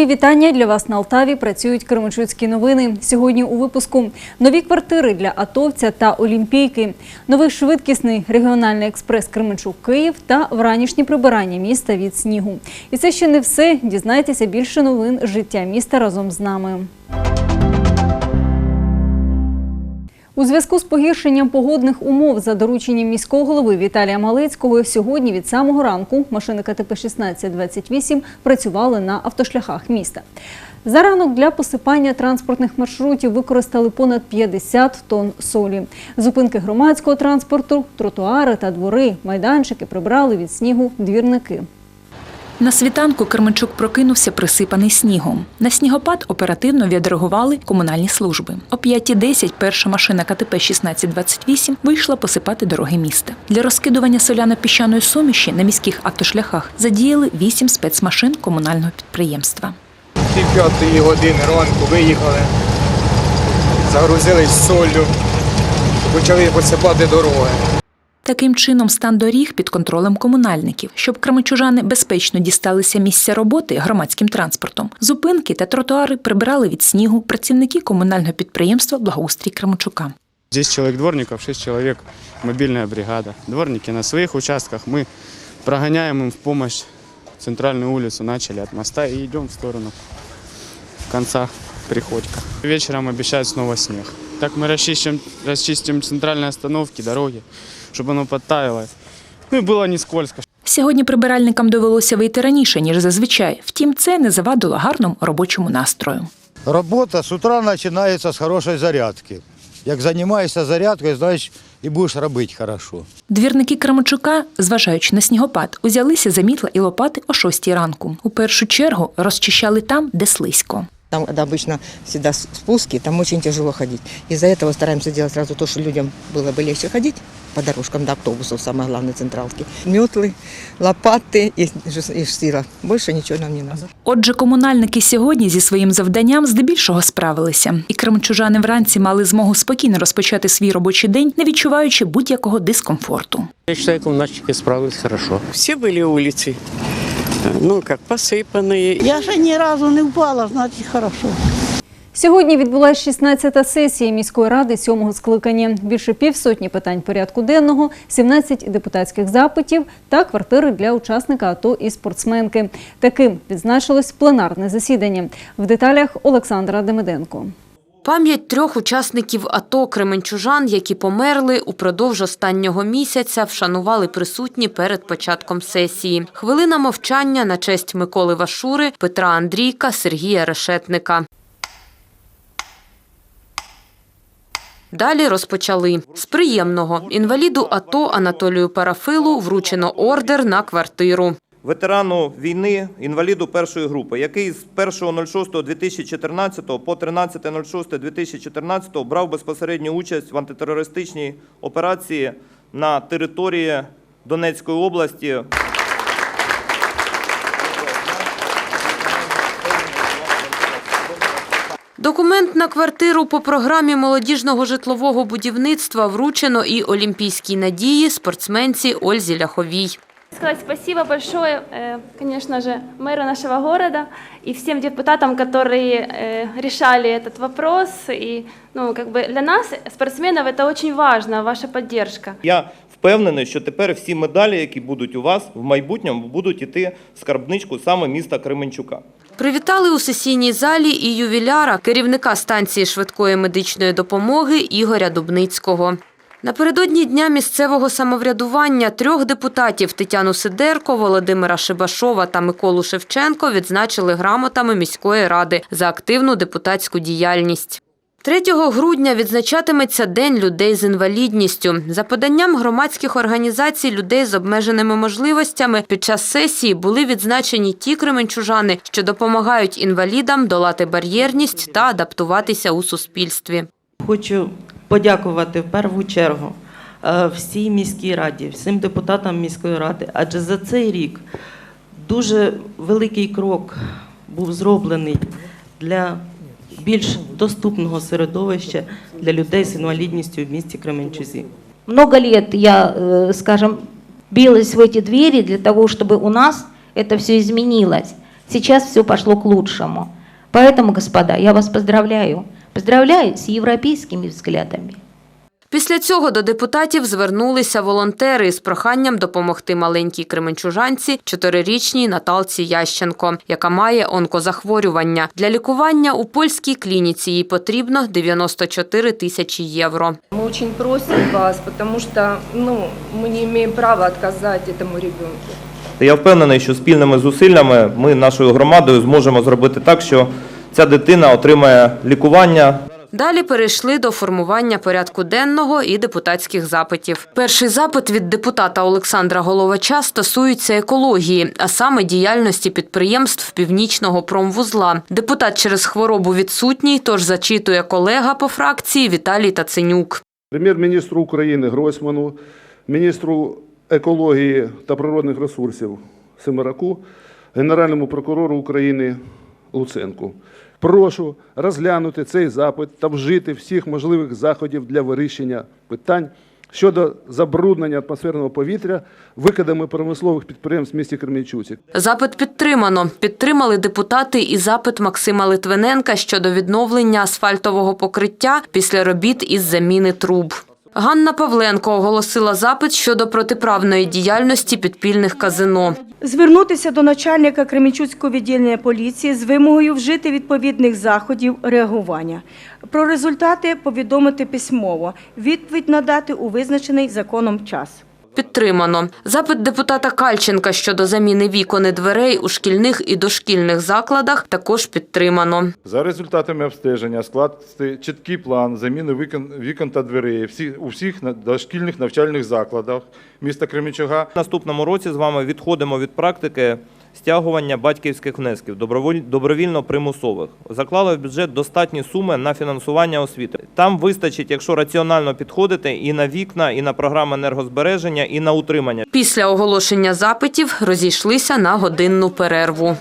Мої вітання для вас на Алтаві. Працюють Кременчуцькі новини. Сьогодні у випуску нові квартири для атовця та олімпійки, новий швидкісний регіональний експрес Кременчук Київ та вранішні прибирання міста від снігу. І це ще не все. Дізнайтеся більше новин життя міста разом з нами. У зв'язку з погіршенням погодних умов за дорученням міського голови Віталія Малецького сьогодні від самого ранку машини КТП 1628 працювали на автошляхах міста. За ранок для посипання транспортних маршрутів використали понад 50 тонн солі. Зупинки громадського транспорту, тротуари та двори, майданчики прибрали від снігу двірники. На світанку Керменчук прокинувся присипаний снігом. На снігопад оперативно відреагували комунальні служби. О 5.10 перша машина КТП 1628 вийшла посипати дороги міста. Для розкидування соляно-піщаної суміші на міських автошляхах задіяли вісім спецмашин комунального підприємства. Пів п'ятої години ранку виїхали, загрузились солью, почали посипати дороги. Таким чином, стан доріг під контролем комунальників, щоб крамичужани безпечно дісталися місця роботи громадським транспортом. Зупинки та тротуари прибирали від снігу працівники комунального підприємства Благоустрій Крамичука. Здесь человек дворников, 6 человек, мобильная бригада. Дворники на своих участках, мы прогоняем им в помощь центральную улицу, начали от моста и идем в сторону конца Приходька. Вечером обещают снова снег. Так мы расчистим, расчистим центральные остановки, дороги, чтобы оно подтаяло. Ну и было не скользко. Сьогодні прибиральникам довелося вийти раніше, ніж зазвичай. Втім, це не завадило гарному робочому настрою. Робота з утра починається з хорошої зарядки. Як займаєшся зарядкою, значить і будеш робити хорошо. Двірники Крамачука, зважаючи на снігопад, узялися за мітла і лопати о 6 ранку. У першу чергу розчищали там, де слизько. Там, когда обычно всегда с- спуски, там очень тяжело ходить. Из-за этого стараемся делать сразу то, что людям было бы легче ходить по дорожкам до автобусов, самое главное, централки. Метлы, лопаты и, ж- и сила. Больше ничего нам не надо. Отже, комунальники сьогодні зі своїм завданням здебільшого справилися, і крамчужани вранці мали змогу спокійно розпочати свій робочий день, не відчуваючи будь-якого дискомфорту. Я считаю, коммунальщики справились хорошо. Все были улицы, ну, как посыпанные. Я ще ні разу не впала, значить хорошо. Сьогодні відбулася 16-та сесія міської ради сьомого скликання. Більше півсотні питань порядку денного, 17 депутатських запитів та квартири для учасника АТО і спортсменки. Таким відзначилось пленарне засідання. В деталях Олександра Демиденко. Пам'ять трьох учасників АТО Кременчужан, які померли упродовж останнього місяця, вшанували присутні перед початком сесії. Хвилина мовчання на честь Миколи Вашури, Петра Андрійка, Сергія Решетника. Далі розпочали. З приємного. Інваліду АТО Анатолію Парафилу вручено ордер на квартиру. ветерану війни, інваліду першої групи, який з 1.06.2014 по 13.06.2014 брав безпосередню участь в антитерористичній операції на території Донецької області. Документ на квартиру по програмі молодіжного житлового будівництва вручено і олімпійській надії спортсменці Ользі Ляховій. Сказать спасибо большое, э, конечно же, мэру нашего города и всем депутатам, которые э, решали этот вопрос. И, ну, как бы для нас, спортсменов, это очень важно, ваша поддержка. Я впевнений, що тепер всі медалі, які будуть у вас в майбутньому, будуть іти в скарбничку саме міста Кременчука. Привітали у сесійній залі і ювіляра, керівника станції швидкої медичної допомоги Ігоря Дубницького. Напередодні дня місцевого самоврядування трьох депутатів Тетяну Сидерко, Володимира Шибашова та Миколу Шевченко відзначили грамотами міської ради за активну депутатську діяльність. 3 грудня відзначатиметься День людей з інвалідністю. За поданням громадських організацій людей з обмеженими можливостями під час сесії були відзначені ті кременчужани, що допомагають інвалідам долати бар'єрність та адаптуватися у суспільстві. Хочу подякувати в першу чергу е, всій міській раді, всім депутатам міської ради, адже за цей рік дуже великий крок був зроблений для більш доступного середовища для людей з інвалідністю в місті Кременчузі. Много лет я, э, скажем, билась в эти двери для того, чтобы у нас это все изменилось. Сейчас все пошло к лучшему. Поэтому, господа, я вас поздравляю. Поздравляю с европейскими взглядами. Після цього до депутатів звернулися волонтери з проханням допомогти маленькій кременчужанці, чотирирічній Наталці Ященко, яка має онкозахворювання. Для лікування у польській клініці їй потрібно 94 тисячі євро. Мы очень просим вас, потому что ну, мы не имеем права отказать этому ребенку. Я впевнений, що спільними зусиллями ми нашою громадою зможемо зробити так, що ця дитина отримає лікування. Далі перейшли до формування порядку денного і депутатських запитів. Перший запит від депутата Олександра Головача стосується екології, а саме діяльності підприємств північного промвузла. Депутат через хворобу відсутній, тож зачитує колега по фракції Віталій Таценюк. Прем'єр-міністру України Гройсману, міністру екології та природних ресурсів Семераку, Генеральному прокурору України Луценку. Прошу розглянути цей запит та вжити всіх можливих заходів для вирішення питань щодо забруднення атмосферного повітря викидами промислових підприємств в місті Кременчуці. Запит підтримано. Підтримали депутати і запит Максима Литвиненка щодо відновлення асфальтового покриття після робіт із заміни труб. Ганна Павленко оголосила запит щодо протиправної діяльності підпільних казино. Звернутися до начальника Кремінчуцького відділення поліції з вимогою вжити відповідних заходів реагування. Про результати повідомити письмово. Відповідь надати у визначений законом час. Підтримано. Запит депутата Кальченка щодо заміни вікон і дверей у шкільних і дошкільних закладах також підтримано. За результатами обстеження скласти чіткий план заміни вікон, вікон та дверей всі, у всіх на- дошкільних навчальних закладах міста Кременчуга В наступному році з вами відходимо від практики стягування батьківських внесків доброволь- добровільно-примусових. Заклали в бюджет достатні суми на фінансування освіти. Там вистачить, якщо раціонально підходити, і на вікна, і на програми енергозбереження, і на утримання. Після оголошення запитів розійшлися на годинну перерву.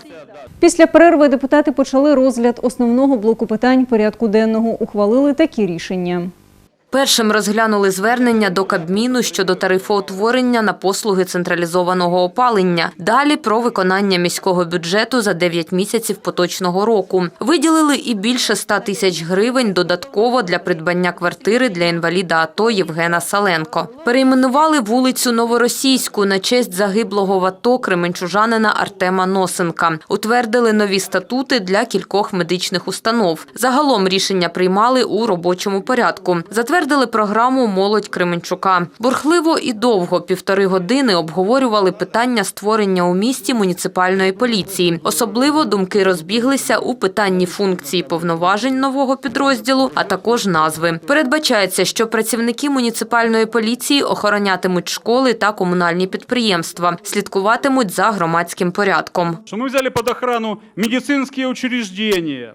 Після перерви депутати почали розгляд основного блоку питань порядку денного. Ухвалили такі рішення. Першим розглянули звернення до Кабміну щодо тарифоутворення на послуги централізованого опалення. Далі про виконання міського бюджету за 9 місяців поточного року. Виділили і більше 100 тисяч гривень додатково для придбання квартири для інваліда АТО Євгена Саленко. Перейменували вулицю Новоросійську на честь загиблого в АТО кременчужанина Артема Носенка. Утвердили нові статути для кількох медичних установ. Загалом рішення приймали у робочому порядку. Затвердили програму Молодь Кременчука. Бурхливо і довго півтори години обговорювали питання створення у місті муніципальної поліції. Особливо думки розбіглися у питанні функції повноважень нового підрозділу, а також назви. Передбачається, що працівники муніципальної поліції охоронятимуть школи та комунальні підприємства, слідкуватимуть за громадським порядком. что мы взяли под охрану медицинские учреждения,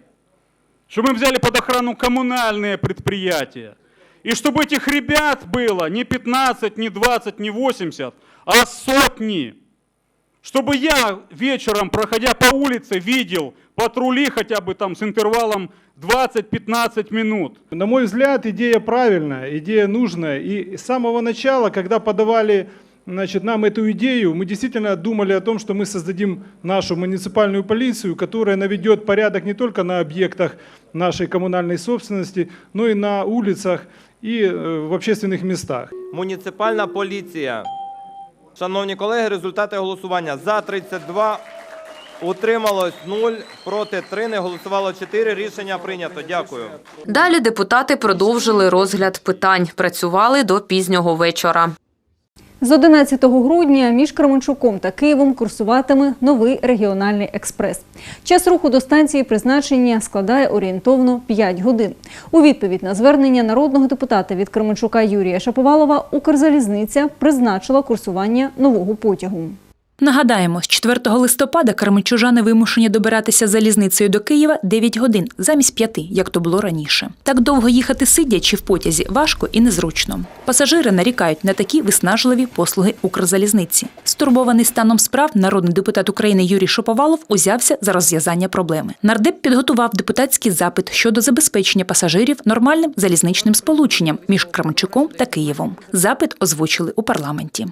что мы взяли под охрану коммунальные предприятия. И чтобы этих ребят было не 15, не 20, не 80, а сотни. Чтобы я вечером, проходя по улице, видел патрули хотя бы там с интервалом 20-15 минут. На мой взгляд, идея правильная, идея нужная. И с самого начала, когда подавали значит, нам эту идею, мы действительно думали о том, что мы создадим нашу муниципальную полицию, которая наведет порядок не только на объектах нашей коммунальной собственности, но и на улицах и э, в общественных местах. Муніципальна поліція. Шановні колеги, результати голосування за 32, утрималось 0, проти 3, не голосувало 4. Рішення прийнято. Дякую. Далі депутати продовжили розгляд питань. Працювали до пізнього вечора. З 11 грудня між Кременчуком та Києвом курсуватиме новий регіональний експрес. Час руху до станції призначення складає орієнтовно 5 годин. У відповідь на звернення народного депутата від Кременчука Юрія Шаповалова Укрзалізниця призначила курсування нового потягу. Нагадаємо, з 4 листопада кременчужани вимушені добиратися залізницею до Києва 9 годин замість 5, як то було раніше. Так довго їхати сидячи в потязі важко і незручно. Пасажири нарікають на такі виснажливі послуги Укрзалізниці. Стурбований станом справ народний депутат України Юрій Шоповалов узявся за розв'язання проблеми. Нардеп підготував депутатський запит щодо забезпечення пасажирів нормальним залізничним сполученням між Кременчуком та Києвом. Запит озвучили у парламенті.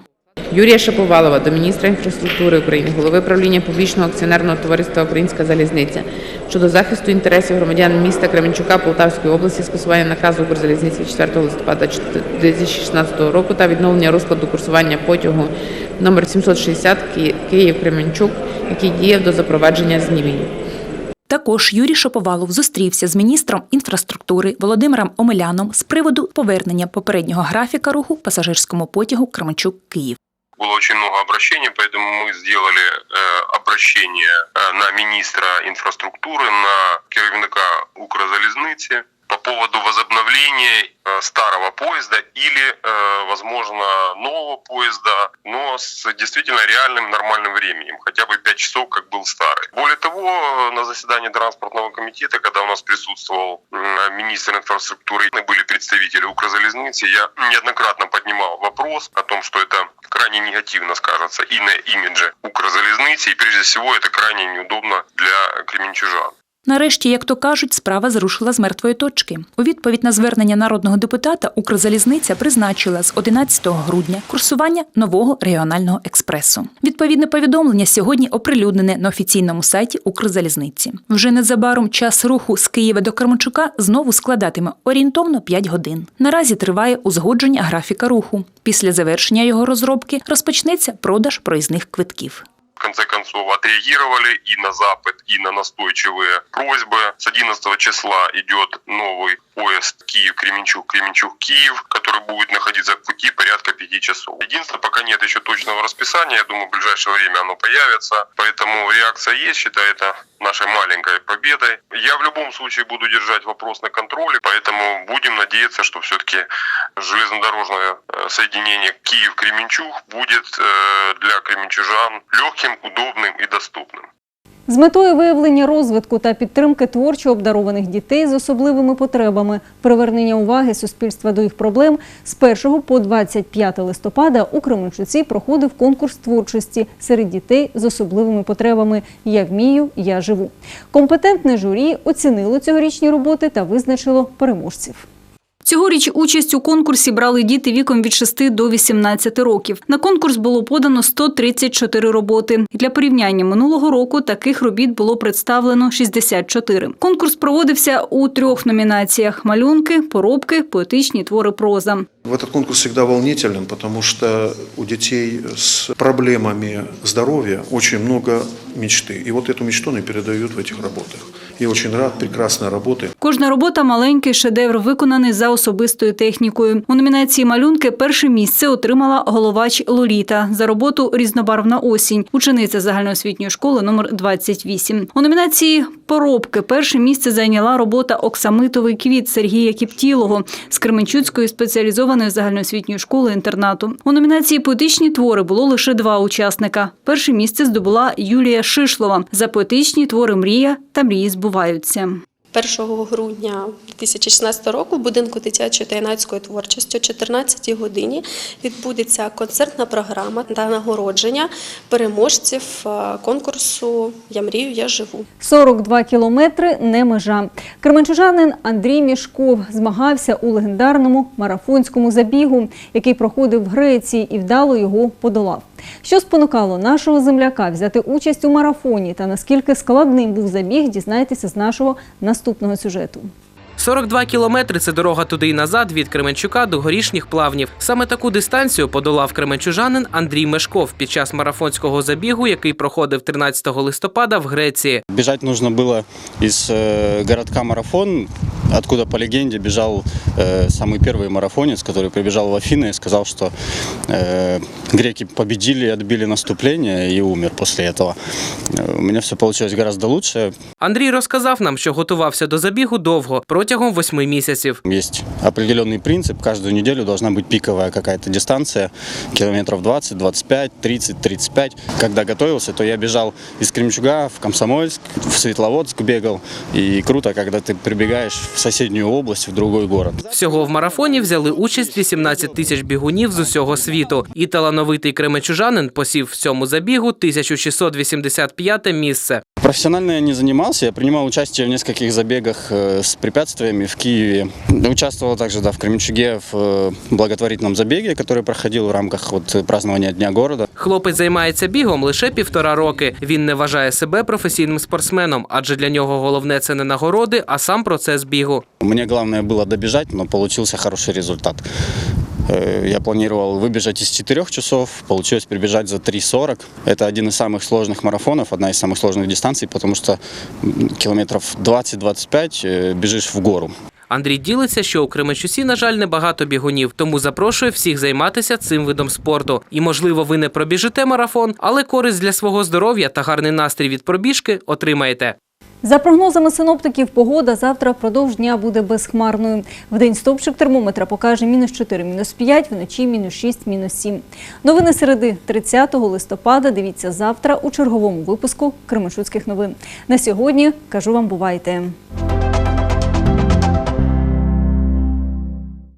Юрія Шаповалова до міністра інфраструктури України, голови правління публічного акціонерного товариства Українська залізниця щодо захисту інтересів громадян міста Кременчука Полтавської області, скасування наказу Укрзалізниці від 4 листопада 2016 року та відновлення розкладу курсування потягу номер 760 Київ-Кременчук, який діяв до запровадження знімень. Також Юрій Шаповалов зустрівся з міністром інфраструктури Володимиром Омеляном з приводу повернення попереднього графіка руху пасажирському потягу Кременчук-Київ. Было очень много обращений, поэтому мы сделали э, обращение э, на министра инфраструктуры, на керівника Укрзалізниці По поводу возобновления э, старого поезда или, э, возможно, нового поезда, но с действительно реальным нормальным временем, хотя бы 5 часов, как был старый. Более того, на заседании транспортного комитета, когда у нас присутствовал министр инфраструктуры были представители Укрзалезницы, я неоднократно поднимал вопрос о том, что это крайне негативно скажется и на имидже Укрзалезницы, и прежде всего это крайне неудобно для кременчужан. Нарешті, як то кажуть, справа зрушила з мертвої точки. У відповідь на звернення народного депутата Укрзалізниця призначила з 11 грудня курсування нового регіонального експресу. Відповідне повідомлення сьогодні оприлюднене на офіційному сайті Укрзалізниці. Вже незабаром час руху з Києва до Кременчука знову складатиме орієнтовно 5 годин. Наразі триває узгодження графіка руху. Після завершення його розробки розпочнеться продаж проїзних квитків в конце концов отреагировали и на запад, и на настойчивые просьбы. С 11 числа идет новый поезд Киев-Кременчук, Кременчук-Киев, который будет находиться в пути порядка 5 часов. Единственное, пока нет еще точного расписания, я думаю, в ближайшее время оно появится. Поэтому реакция есть, считаю это нашей маленькой победой. Я в любом случае буду держать вопрос на контроле, поэтому будем надеяться, что все-таки железнодорожное э, соединение Киев-Кременчуг будет э, для кременчужан легким, удобным и доступным. З метою виявлення розвитку та підтримки творчо обдарованих дітей з особливими потребами, привернення уваги суспільства до їх проблем з 1 по 25 листопада у Кременчуці проходив конкурс творчості серед дітей з особливими потребами Я вмію, я живу. Компетентне журі оцінило цьогорічні роботи та визначило переможців. Цьогоріч участь у конкурсі брали діти віком від 6 до 18 років. На конкурс було подано 134 роботи. Для порівняння минулого року таких робіт було представлено 64. Конкурс проводився у трьох номінаціях: малюнки, поробки, поетичні твори проза. В этот конкурс всегда волнителен, потому что у детей с проблемами здоровья очень много мечты. И вот эту мечту они передают в этих работах. И очень рад прекрасной работы. Кожна робота маленький шедевр, виконаний за особистою технікою. У номінації малюнки перше місце отримала головач Лоліта за роботу Різнобарвна осінь, учениця загальноосвітньої школи номер 28. У номінації поробки перше місце зайняла робота Оксамитовий квіт Сергія Кіптілого з Кременчуцької спеціалізованої загальноосвітньої школи інтернату. У номінації поетичні твори було лише два учасника. Перше місце здобула Юлія Шишлова за поетичні твори Мрія та мрії збуваються. 1 грудня 2016 року в будинку дитячої та юнацької творчості о 14 годині відбудеться концертна програма та нагородження переможців е, конкурсу Я мрію, я живу. 42 кілометри не межа. Кременчужанин Андрій Мішков змагався у легендарному марафонському забігу, який проходив в Греції і вдало його подолав. Що спонукало нашого земляка взяти участь у марафоні та наскільки складним був забіг, дізнайтеся з нашого наступного сюжету. 42 кілометри це дорога туди і назад від Кременчука до горішніх плавнів. Саме таку дистанцію подолав кременчужанин Андрій Мешков під час марафонського забігу, який проходив 13 листопада в Греції. Бежать нужно было из э, городка Марафон, откуда, по легенде, бежал э, самый первый марафонец, который прибежал в Афины и сказал, что э, греки победили, отбили наступление и умер после этого. Э, У меня все получилось гораздо лучше. Андрій розказав нам, що готувався до забігу довго протягом восьми місяців. Есть определенный принцип, каждую неделю должна быть пиковая какая-то дистанция, километров 20, 25, 30, 35. Когда готовился, то я бежал из Кремчуга в Комсомольск, в Светловодск бегал. И круто, когда ты прибегаешь в соседнюю область, в другой город. Всього в марафоні взяли участь 18 тисяч бігунів з усього світу. І талановитий кременчужанин посів в цьому забігу 1685 місце. Профессионально я не занимался, я принимал участие в нескольких забегах э, с препятствиями в Киеве. Участвовал также да, в Кременчуге в э, благотворительном забеге, который проходил в рамках вот, празднования Дня города. Хлопець займається бігом лише півтора роки. Він не вважає себе професійним спортсменом, адже для нього головне це не нагороди, а сам процес бігу. Мне главное было добежать, но получился хороший результат. Э, Я планировал выбежать из 4 часов, получилось прибежать за 3.40. Это один из самых сложных марафонов, одна из самых сложных дистанций, потому что м, километров 20-25 э, бежишь в гору. Андрій ділиться, що у Кременчусі, на жаль, небагато бігунів, тому запрошує всіх займатися цим видом спорту. І, можливо, ви не пробіжите марафон, але користь для свого здоров'я та гарний настрій від пробіжки отримаєте. За прогнозами синоптиків, погода завтра впродовж дня буде безхмарною. В день стовпчик термометра покаже мінус 4, мінус 5, вночі мінус 6, мінус 7. Новини середи 30 листопада дивіться завтра у черговому випуску Кременчуцьких новин. На сьогодні кажу вам бувайте.